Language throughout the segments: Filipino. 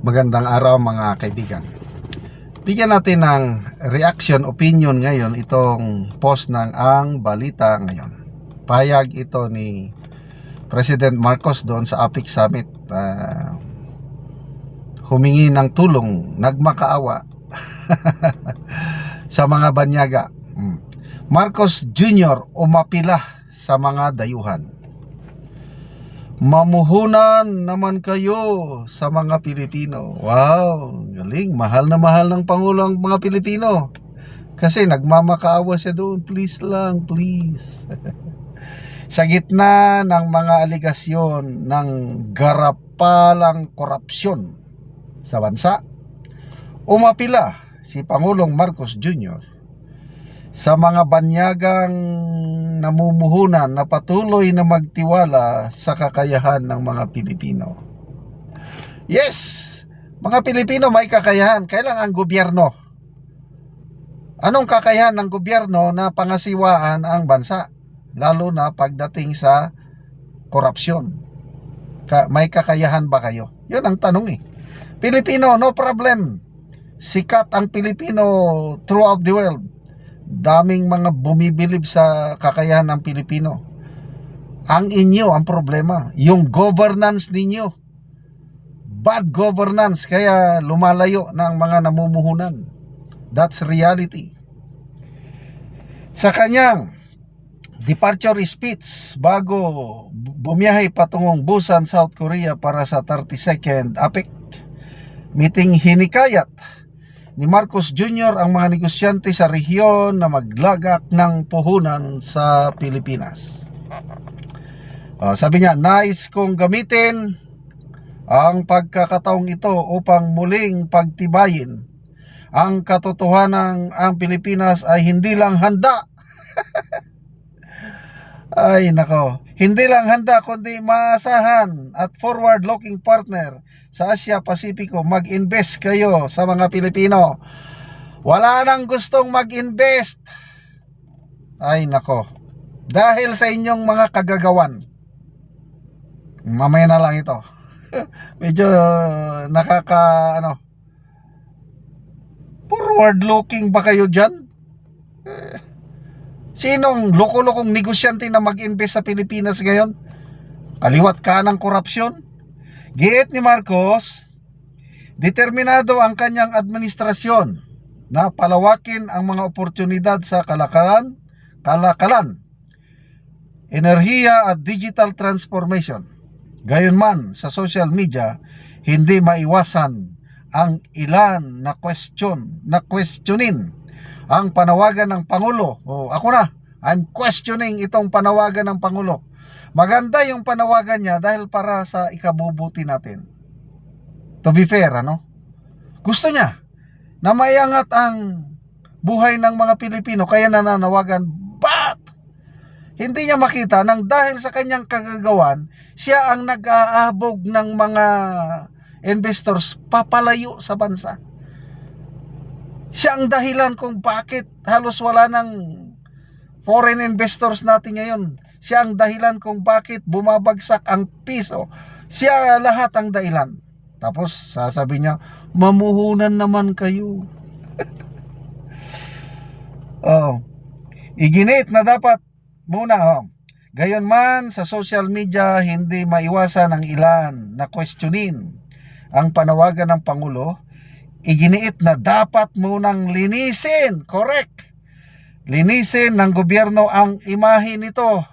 Magandang araw mga kaibigan. Bigyan natin ng reaction, opinion ngayon itong post ng Ang Balita ngayon. Payag ito ni President Marcos doon sa APIC Summit. ah, humingi ng tulong, nagmakaawa sa mga banyaga. Mm. Marcos Jr. umapila sa mga dayuhan. Mamuhunan naman kayo sa mga Pilipino. Wow, galing. Mahal na mahal ng Pangulo ang mga Pilipino. Kasi nagmamakaawa siya doon. Please lang, please. sa gitna ng mga aligasyon ng garapalang korupsyon sa bansa, umapila si Pangulong Marcos Jr. sa mga banyagang namumuhunan na patuloy na magtiwala sa kakayahan ng mga Pilipino. Yes, mga Pilipino may kakayahan. Kailang ang gobyerno. Anong kakayahan ng gobyerno na pangasiwaan ang bansa? Lalo na pagdating sa korupsyon. Ka- may kakayahan ba kayo? Yun ang tanong eh. Pilipino, no problem. Sikat ang Pilipino throughout the world daming mga bumibilib sa kakayahan ng Pilipino. Ang inyo ang problema, yung governance ninyo. Bad governance kaya lumalayo ng mga namumuhunan. That's reality. Sa kanyang departure speech bago bumiyahe patungong Busan, South Korea para sa 32nd APEC meeting hinikayat ni Marcos Jr. ang mga negosyante sa rehiyon na maglagak ng puhunan sa Pilipinas. Ah, sabi niya, nais kong gamitin ang pagkakataong ito upang muling pagtibayin ang katotohanan ang Pilipinas ay hindi lang handa. ay nako, hindi lang handa kundi maasahan at forward-looking partner sa Asia Pasipiko. Mag-invest kayo sa mga Pilipino. Wala nang gustong mag-invest. Ay nako. Dahil sa inyong mga kagagawan. Mamaya na lang ito. Medyo uh, nakaka ano forward looking ba kayo dyan? Sinong loko-lokong negosyante na mag-invest sa Pilipinas ngayon? Kaliwat ka ng korupsyon? Giit ni Marcos, determinado ang kanyang administrasyon na palawakin ang mga oportunidad sa kalakalan, kalakalan, enerhiya at digital transformation. Gayunman sa social media, hindi maiwasan ang ilan na question, na questionin ang panawagan ng Pangulo. O, ako na, I'm questioning itong panawagan ng Pangulo. Maganda yung panawagan niya dahil para sa ikabubuti natin. To be fair, ano? Gusto niya na maiangat ang buhay ng mga Pilipino kaya nananawagan. But, hindi niya makita nang dahil sa kanyang kagagawan, siya ang nag-aabog ng mga investors papalayo sa bansa. Siya ang dahilan kung bakit halos wala ng foreign investors natin ngayon. Siya ang dahilan kung bakit bumabagsak ang piso. Siya lahat ang dahilan. Tapos sasabi niya, mamuhunan naman kayo. oh. Iginit na dapat muna oh. Gayon man sa social media hindi maiwasan ang ilan na questionin ang panawagan ng Pangulo, iginiit na dapat munang linisin, correct, linisin ng gobyerno ang imahe nito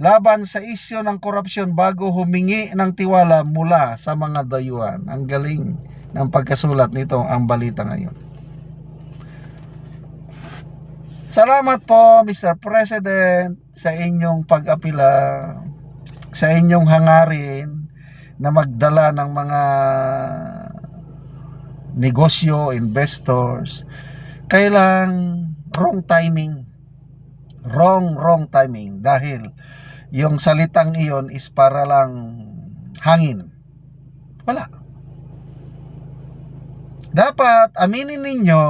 laban sa isyo ng korupsyon bago humingi ng tiwala mula sa mga dayuhan. Ang galing ng pagkasulat nito ang balita ngayon. Salamat po Mr. President sa inyong pag-apila, sa inyong hangarin na magdala ng mga negosyo, investors. Kailang wrong timing. Wrong, wrong timing. Dahil yung salitang iyon is para lang hangin. Wala. Dapat aminin ninyo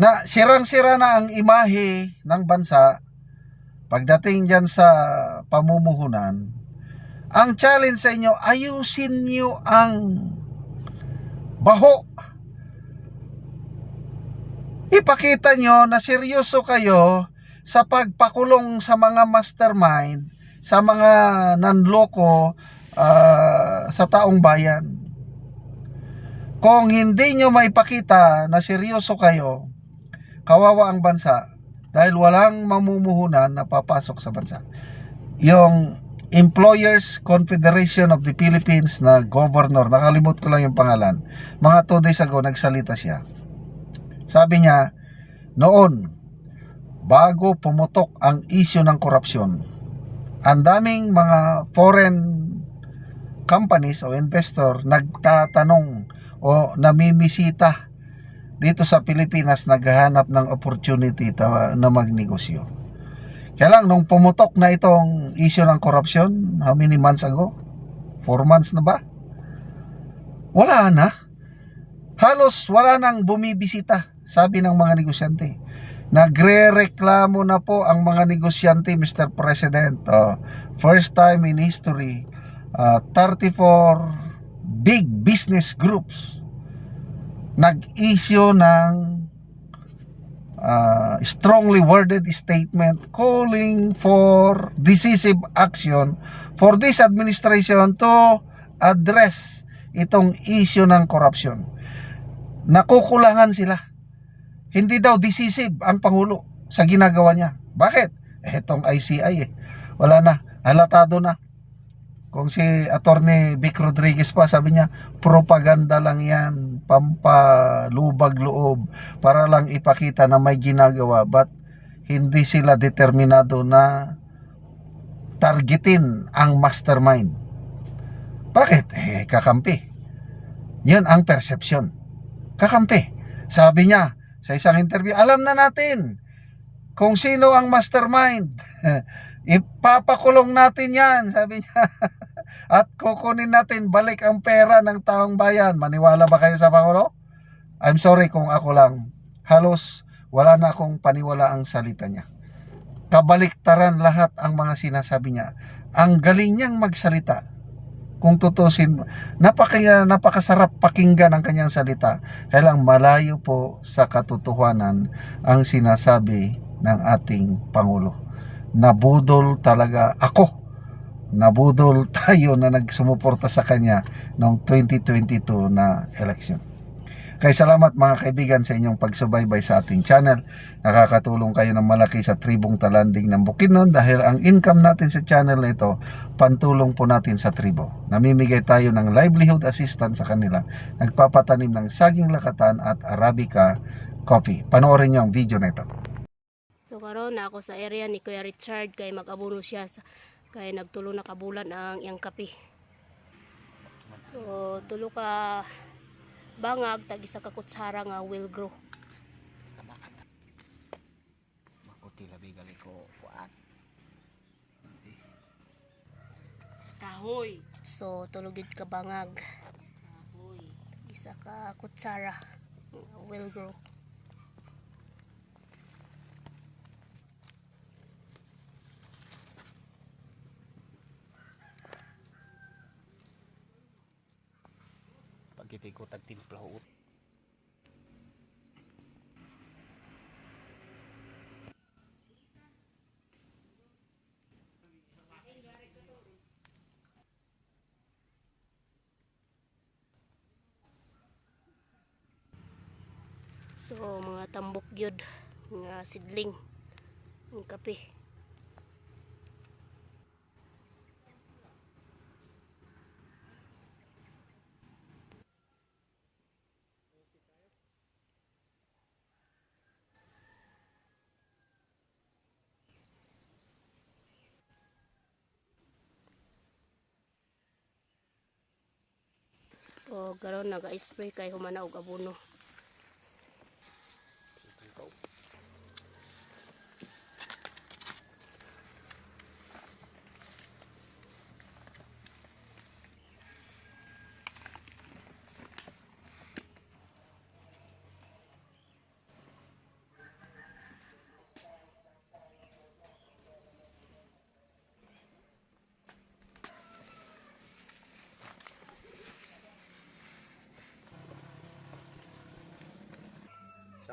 na sirang-sira na ang imahe ng bansa pagdating dyan sa pamumuhunan. Ang challenge sa inyo, ayusin nyo ang baho. Ipakita nyo na seryoso kayo sa pagpakulong sa mga mastermind, sa mga nanloko ah, sa taong bayan. Kung hindi nyo maipakita na seryoso kayo, kawawa ang bansa dahil walang mamumuhunan na papasok sa bansa. Yung Employers Confederation of the Philippines na governor, nakalimut ko lang yung pangalan, mga 2 days ago nagsalita siya. Sabi niya, noon, bago pumutok ang isyu ng korupsyon, ang daming mga foreign companies o investor nagtatanong o namimisita dito sa Pilipinas naghahanap ng opportunity na magnegosyo. Kaya lang, nung pumutok na itong issue ng korupsyon, how many months ago? Four months na ba? Wala na. Halos wala nang bumibisita, sabi ng mga negosyante. Nagre-reklamo na po ang mga negosyante, Mr. President. Oh, first time in history, uh, 34 big business groups nag-issue ng uh, strongly worded statement calling for decisive action for this administration to address itong issue ng corruption. Nakukulangan sila. Hindi daw decisive ang Pangulo sa ginagawa niya. Bakit? Eh, itong ICI eh. Wala na. Halatado na. Kung si Attorney Vic Rodriguez pa, sabi niya, propaganda lang yan, pampalubag loob, para lang ipakita na may ginagawa, but hindi sila determinado na targetin ang mastermind. Bakit? Eh, kakampi. Yan ang perception. Kakampi. Sabi niya sa isang interview, alam na natin kung sino ang mastermind. Ipapakulong natin yan, sabi niya. At kukunin natin balik ang pera ng taong bayan. Maniwala ba kayo sa Pangulo? I'm sorry kung ako lang. Halos wala na akong paniwala ang salita niya. Kabaliktaran lahat ang mga sinasabi niya. Ang galing niyang magsalita. Kung tutusin, napaka, napakasarap pakinggan ang kanyang salita. Kaya malayo po sa katotohanan ang sinasabi ng ating Pangulo nabudol talaga ako. Nabudol tayo na nagsumuporta sa kanya noong 2022 na election. Kaya salamat mga kaibigan sa inyong pagsubaybay sa ating channel. Nakakatulong kayo ng malaki sa tribong talanding ng Bukidnon dahil ang income natin sa channel na ito, pantulong po natin sa tribo. Namimigay tayo ng livelihood assistance sa kanila. Nagpapatanim ng saging lakatan at Arabica coffee. Panoorin niyo ang video na ito. So karon na ako sa area ni Kuya Richard kay mag-abono siya sa kay nagtulo na kabulan ang iyang kape. So tulo ka bangag tag isa ka kutsara nga will grow. Makuti labi gali ko kuan. Kahoy. So tulugid ka bangag. Kahoy. Isa ka kutsara will grow. Pagkiti ko tag timpla ut. So mga tambok gyud nga sidling ang kape. O karon naga-spray kay humana og abono.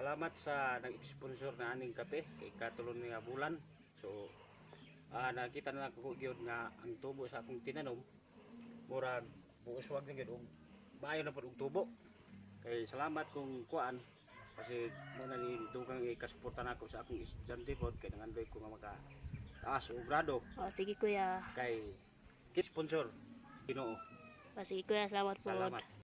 Salamat sa nag-sponsor na aning kape kay katulon nga bulan. So ah nakita na ako gyud nga ang tubo sa akong tinanom murag buos wag na gyud og maayo na pud og tubo. Kay salamat kung kuan kasi mo na ni dugang ikasuporta nako sa akong estudyante pod kay nangandoy ko nga maka taas o grado O, sige kuya. kay kit sponsor Ginoo. O, sige kuya, salamat po. Salamat.